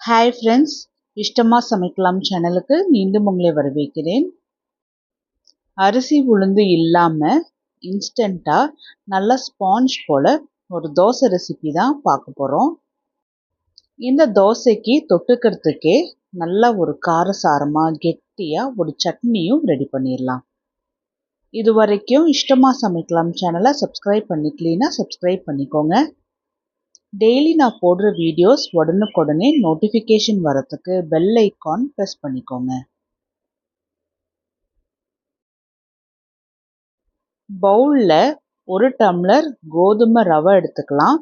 Hi friends இஷ்டமாக சமைக்கலாம் சேனலுக்கு மீண்டும் உங்களை வரவேற்கிறேன். அரிசி உளுந்து இல்லாமல் இன்ஸ்டண்ட்டாக நல்லா ஸ்பாஞ்ச் போல் ஒரு தோசை ரெசிபி தான் பார்க்க போகிறோம் இந்த தோசைக்கு தொட்டுக்கிறதுக்கே நல்லா ஒரு காரசாரமாக கெட்டியாக ஒரு சட்னியும் ரெடி பண்ணிடலாம். இது வரைக்கும் இஷ்டமாக சமைக்கலாம் சேனலை சப்ஸ்கிரைப் பண்ணிக்கலீன்னா சப்ஸ்கிரைப் பண்ணிக்கோங்க. டெய்லி நான் போடுற வீடியோஸ் உடனுக்குடனே நோட்டிஃபிகேஷன் வரத்துக்கு பெல் ஐக்கான் ப்ரெஸ் பண்ணிக்கோங்க. பவுலில் ஒரு டம்ளர் கோதுமை ரவை எடுத்துக்கலாம்.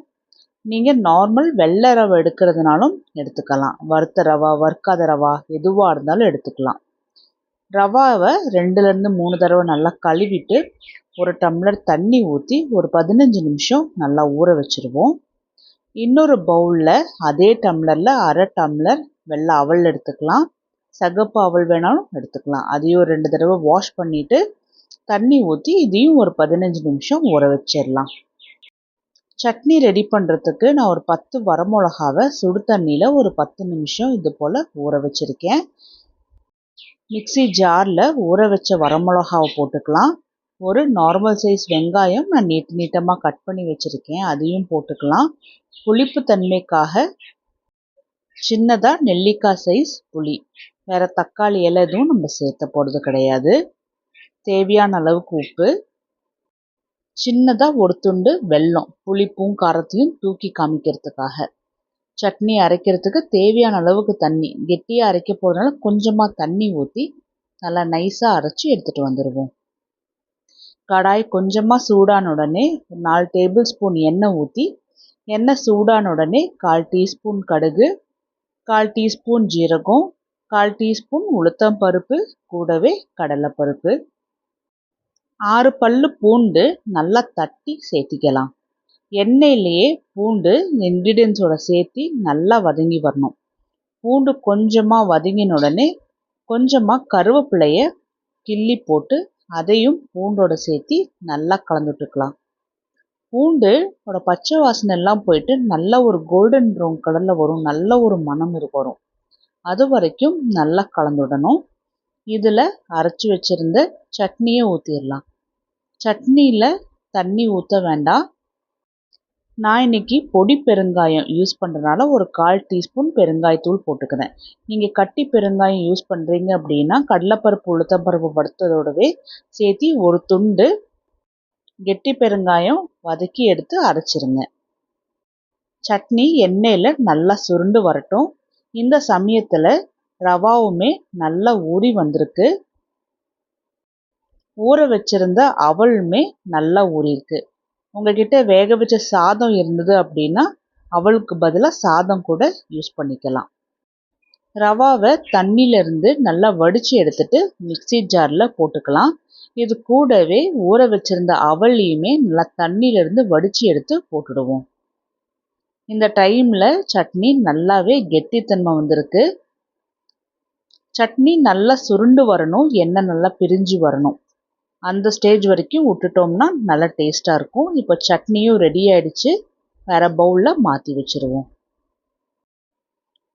நீங்கள் நார்மல் வெள்ளை ரவை எடுக்கிறதுனாலும் எடுத்துக்கலாம். வறுத்த ரவா வறுக்காத ரவா எதுவாக இருந்தாலும் எடுத்துக்கலாம். ரவாவை ரெண்டுலேருந்து மூணு தடவை நல்லா கழுவிட்டு ஒரு டம்ளர் தண்ணி ஊற்றி ஒரு பதினஞ்சு நிமிஷம் நல்லா ஊற வச்சுருவோம். இன்னொரு பவுலில் அதே டம்ளரில் அரை டம்ளர் வெள்ளை அவல் எடுத்துக்கலாம். சகப்பு அவல் வேணாலும் எடுத்துக்கலாம். அதையும் ரெண்டு தடவை வாஷ் பண்ணிவிட்டு தண்ணி ஊற்றி இதையும் ஒரு பதினஞ்சு நிமிஷம் ஊற வச்சிடலாம். சட்னி ரெடி பண்ணுறதுக்கு நான் ஒரு பத்து வரமிளகாவை சுடு தண்ணியில் ஒரு பத்து நிமிஷம் இது போல் ஊற வச்சுருக்கேன். மிக்சி ஜாரில் ஊற வச்ச வரமிளகாவை போட்டுக்கலாம். ஒரு நார்மல் சைஸ் வெங்காயம் நான் நீட் நீட்டமாக கட் பண்ணி வச்சுருக்கேன். அதையும் போட்டுக்கலாம். புளிப்பு தன்மைக்காக சின்னதாக நெல்லிக்காய் சைஸ் புளி. வேறு தக்காளி எல்லாம் எதுவும் நம்ம சேர்த்த போகிறது கிடையாது. தேவையான அளவுக்கு உப்பு. சின்னதாக ஒரு துண்டு வெல்லம் புளிப்பும் காரத்தையும் தூக்கி காமிக்கிறதுக்காக. சட்னி அரைக்கிறதுக்கு தேவையான அளவுக்கு தண்ணி. கெட்டியாக அரைக்க போகிறதுனால கொஞ்சமாக தண்ணி ஊற்றி நல்லா நைஸாக அரைச்சி எடுத்துகிட்டு வந்துடுவோம் கடாய் கொஞ்சமாக சூடான உடனே நாலு டேபிள் ஸ்பூன் எண்ணெய் ஊற்றி எண்ணெய் சூடான உடனே கால் டீஸ்பூன் கடுகு கால் டீஸ்பூன் ஜீரகம் கால் டீஸ்பூன் உளுத்தம் பருப்பு கூடவே கடலைப்பருப்பு. ஆறு பல்லு பூண்டு நல்லா தட்டி சேர்த்திக்கலாம். எண்ணெயிலேயே பூண்டு இன்க்ரீடியன்ஸோட சேர்த்து நல்லா வதங்கி வரணும். பூண்டு கொஞ்சமாக வதங்கின உடனே கொஞ்சமாக கருவேப்பிலையை கிள்ளி போட்டு அதையும் பூண்டோட சேர்த்து நல்லா கலந்துட்டுக்கலாம். பூண்டோட பச்சை வாசனை எல்லாம் போயிட்டு நல்ல ஒரு கோல்டன் ப்ரௌன் கலரில் வரும். நல்ல ஒரு மனம் வரும். அது வரைக்கும் நல்லா கலந்துடணும். இதில் அரைச்சி வச்சுருந்த சட்னியை ஊற்றிடலாம் சட்னியில் தண்ணி ஊற்ற வேண்டாம். நான் இன்னைக்கு பொடி பெருங்காயம் யூஸ் பண்ணுறதுனால ஒரு கால் டீஸ்பூன் பெருங்காயத்தூள் போட்டுக்கிறேன். நீங்கள் கட்டி பெருங்காயம் யூஸ் பண்ணுறீங்க அப்படின்னா கடலைப்பருப்பு உளுத்தம்பருப்பு படுத்ததோடவே சேர்த்து ஒரு துண்டு கெட்டி பெருங்காயம் வதக்கி எடுத்து அரைச்சிருங்க. சட்னி எண்ணெயில் நல்லா சுருண்டு வரட்டும். இந்த சமயத்தில் ரவாவுமே நல்லா ஊறி வந்திருக்கு. ஊற வச்சிருந்த அவளுமே நல்லா ஊறியிருக்கு. உங்ககிட்ட வேக வச்ச சாதம் இருந்தது அப்படின்னா அவளுக்கு பதிலாக சாதம் கூட யூஸ் பண்ணிக்கலாம். ரவாவை தண்ணியிலேருந்து நல்லா வடித்து எடுத்துட்டு மிக்சி ஜாரில் போட்டுக்கலாம். இது கூடவே ஊற வச்சிருந்த அவளையுமே நல்லா தண்ணியிலேருந்து வடித்து எடுத்து போட்டுடுவோம். இந்த டைமில் சட்னி நல்லாவே கெட்டித்தன்மை வந்திருக்கு. சட்னி நல்லா சுருண்டு வரணும் எண்ணெய் நல்லா பிரிஞ்சு வரணும். அந்த ஸ்டேஜ் வரைக்கும் விட்டுட்டோம்னா நல்லா டேஸ்ட்டாக இருக்கும். இப்போ சட்னியும் ரெடி ஆகிடுச்சு வேறு பவுலில் மாற்றி வச்சுருவோம்.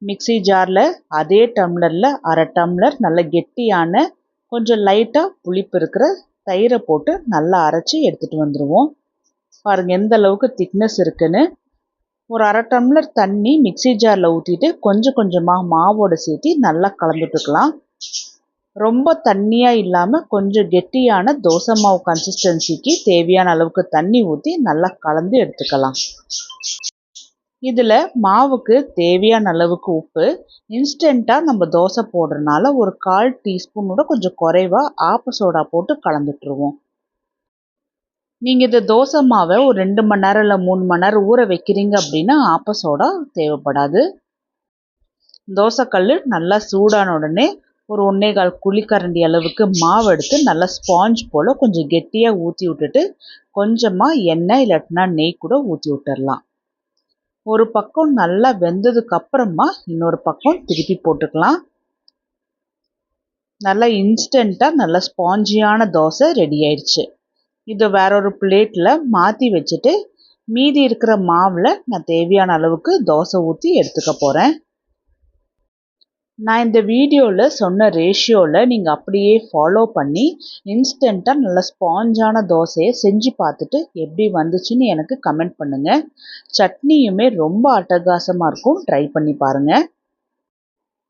மிக்சி ஜாரில் அதே டம்ளரில் அரை டம்ளர் நல்ல கெட்டியான கொஞ்சம் லைட்டாக புளிப்பு இருக்கிற தயிரை போட்டு நல்லா அரைச்சி எடுத்துகிட்டு வந்துடுவோம் பாருங்கள் எந்த அளவுக்கு திக்னஸ் இருக்குன்னு. ஒரு அரை டம்ளர் தண்ணி மிக்சி ஜாரில் ஊற்றிட்டு கொஞ்சம் கொஞ்சமாக மாவோடு சேர்த்து நல்லா கலந்துட்டுக்கலாம். ரொம்ப தண்ணியாக இல்லாமல் கொஞ்சம் கெட்டியான தோசை மாவு கன்சிஸ்டன்சிக்கு தேவையான அளவுக்கு தண்ணி ஊற்றி நல்லா கலந்து எடுத்துக்கலாம். இதில் மாவுக்கு தேவையான அளவுக்கு உப்பு. இன்ஸ்டண்ட்டாக நம்ம தோசை போடுறதுனால ஒரு கால் டீஸ்பூனோட கொஞ்சம் குறைவாக ஆப்ப சோடா போட்டு கலந்துட்டுருவோம். நீங்கள் இந்த தோசை மாவை ஒரு ரெண்டு மணி நேரம் இல்லை மூணு மணி நேரம் ஊற வைக்கிறீங்க அப்படின்னா ஆப்ப சோடா தேவைப்படாது. தோசைக்கல் நல்லா சூடான உடனே ஒரு ஒன்றே கால் குழிக்கரண்டி அளவுக்கு மாவு எடுத்து நல்லா ஸ்பாஞ்ச் போல் கொஞ்சம் கெட்டியாக ஊற்றி விட்டுட்டு கொஞ்சமாக எண்ணெய் இல்லாட்டினா நெய் கூட ஊற்றி விட்டுடலாம் ஒரு பக்கம் நல்லா வெந்ததுக்கு அப்புறமா இன்னொரு பக்கம் திருப்பி போட்டுக்கலாம். நல்லா இன்ஸ்டண்ட்டாக நல்லா ஸ்பாஞ்சியான தோசை ரெடி ஆயிடுச்சு. இதை வேற ஒரு பிளேட்டில் மாற்றி வச்சுட்டு மீதி இருக்கிற மாவில் நான் தேவையான அளவுக்கு தோசை ஊற்றி எடுத்துக்க போகிறேன் நான் இந்த வீடியோவில் சொன்ன ரேஷியோவில் நீங்கள் அப்படியே ஃபாலோ பண்ணி இன்ஸ்டண்ட்டாக நல்ல ஸ்பாஞ்சான தோசையை செஞ்சு பார்த்துட்டு எப்படி வந்துச்சுன்னு எனக்கு கமெண்ட் பண்ணுங்கள் சட்னியுமே ரொம்ப அட்டகாசமாக இருக்கும். ட்ரை பண்ணி பாருங்கள்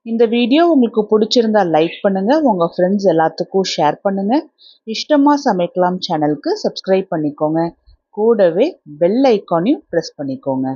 இந்த வீடியோ உங்களுக்கு பிடிச்சிருந்தா லைக் பண்ணுங்கள் உங்கள் ஃப்ரெண்ட்ஸ் எல்லாத்துக்கும் ஷேர் பண்ணுங்கள் இஷ்டமாக சமைக்கலாம் சேனலுக்கு சப்ஸ்கிரைப் பண்ணிக்கோங்க. கூடவே பெல் ஐக்கானையும் ப்ரெஸ் பண்ணிக்கோங்க.